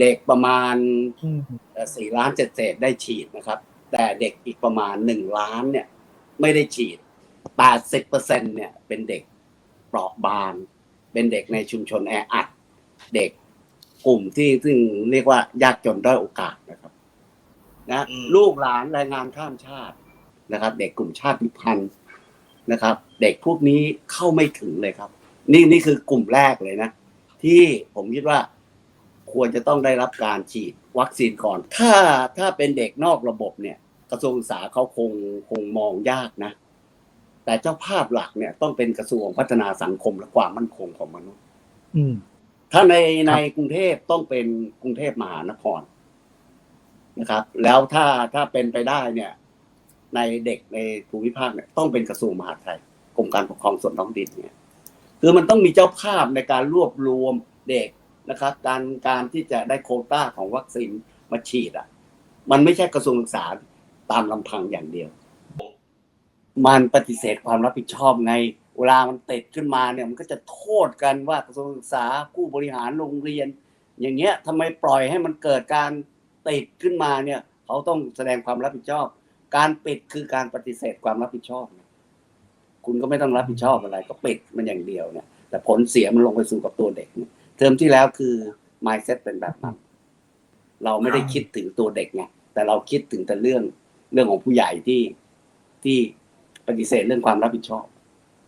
เด็กประมาณอืมสี่ล้านเศษเศษๆได้ฉีดนะครับ แต่เด็กอีกประมาณหนึ่งล้านเนี่ย ไม่ได้ฉีดแปดสิบเปอร์เซ็นเนี่ยเป็นเด็กเปราะบาง เป็นเด็กในชุมชนแออัด เด็กกลุ่มที่ซึ่งเรียกว่ายากจนด้อยโอกาสนะครับ นะอืมลูกหลานแรงงานข้ามชาตินะครับ เด็กกลุ่มชาติพันธุ์นะครับ เด็กพวกนี้เข้าไม่ถึงเลยครับ นี่นี่คือกลุ่มแรกเลยนะ ที่ผมคิดว่า ควรจะต้องได้รับการฉีดวัคซีนก่อน ถ้าถ้าเป็นเด็กนอกระบบเนี่ย กระทรวงศึกษาเขาคงคงมองยากนะ แต่เจ้าภาพหลักเนี่ยต้องเป็นกระทรวงพัฒนาสังคมและความมั่นคงของมนุษย์อืมถ้าในในกรุงเทพต้องเป็นกรุงเทพมหานครนะครับ แล้วถ้าถ้าเป็นไปได้เนี่ย ในเด็กในภูมิภาคเนี่ย ต้องเป็นกระทรวงมหาดไทยกรมการปกครองส่วนท้องถิ่นเนี่ย คือมันต้องมีเจ้าภาพในการรวบรวมเด็ก นะครับ การการที่จะได้โคต้าของวัคซีนมาฉีดอะ มันไม่ใช่กระทรวงศึกษาตามลำพังอย่างเดียว มันปฏิเสธความรับผิดชอบไงเวลามันติดขึ้นมาเนี่ยมันก็จะโทษกันว่ากระทรวงศึกษาผู้บริหารโรงเรียน อย่างเงี้ยทำไมปล่อยให้มันเกิดการติดขึ้นมาเนี่ยเขาต้องแสดงความรับผิดชอบ การปิดคือการปฏิเสธความรับผิดชอบ คุณก็ไม่ต้องรับผิดชอบอะไร ก็ปิดมันอย่างเดียวเนี่ยแต่ผลเสียมันลงไปสู่กับตัวเด็กเนี่ย เทอมที่แล้วคือ mindset เป็นแบบนั้น เราไม่ได้คิดถึงตัวเด็กไงแต่เราคิดถึงแต่เรื่องเรื่องของผู้ใหญ่ที่ที่ปฏิเสธเรื่องความรับผิดชอบ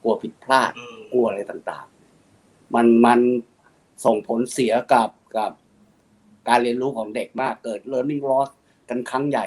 กลัวผิดพลาดอืมกลัวอะไรต่าง ๆ มันมันส่งผลเสียกับกับการเรียนรู้ของเด็กมากเกิด learning loss กันครั้งใหญ่